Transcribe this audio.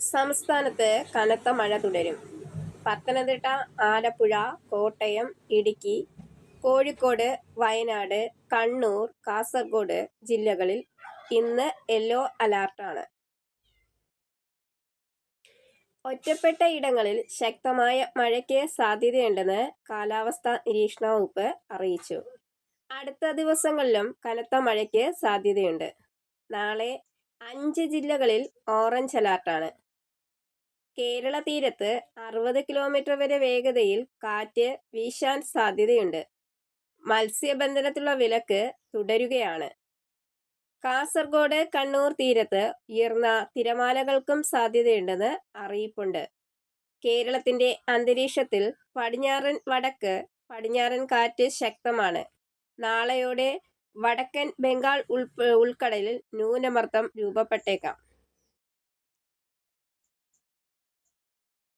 സംസ്ഥാനത്ത് കനത്ത മഴ തുടരും. പത്തനംതിട്ട ആലപ്പുഴ കോട്ടയം ഇടുക്കി കോഴിക്കോട് വയനാട് കണ്ണൂർ കാസർഗോഡ് ജില്ലകളിൽ ഇന്ന് യെല്ലോ അലർട്ടാണ് ഒറ്റപ്പെട്ട ഇടങ്ങളിൽ ശക്തമായ മഴയ്ക്ക് സാധ്യതയുണ്ടെന്ന് കാലാവസ്ഥാ നിരീക്ഷണ വകുപ്പ് അറിയിച്ചു. അടുത്ത ദിവസങ്ങളിലും കനത്ത മഴയ്ക്ക് സാധ്യതയുണ്ട്. നാളെ അഞ്ച് ജില്ലകളിൽ ഓറഞ്ച് അലർട്ടാണ് കേരള തീരത്ത് അറുപത് കിലോമീറ്റർ വരെ വേഗതയിൽ കാറ്റ് വീശാൻ സാധ്യതയുണ്ട്. മത്സ്യബന്ധനത്തിലുള്ള വിലക്ക് തുടരുകയാണ്. കാസർഗോഡ് കണ്ണൂർ തീരത്ത് ഉയർന്ന തിരമാലകൾക്കും സാധ്യതയുണ്ടെന്ന് അറിയിപ്പുണ്ട്. കേരളത്തിന്റെ അന്തരീക്ഷത്തിൽ പടിഞ്ഞാറൻ വടക്ക് പടിഞ്ഞാറൻ കാറ്റ് ശക്തമാണ്. നാളെയോടെ വടക്കൻ ബംഗാൾ ഉൾ ഉൾക്കടലിൽ ന്യൂനമർദ്ദം രൂപപ്പെട്ടേക്കാം.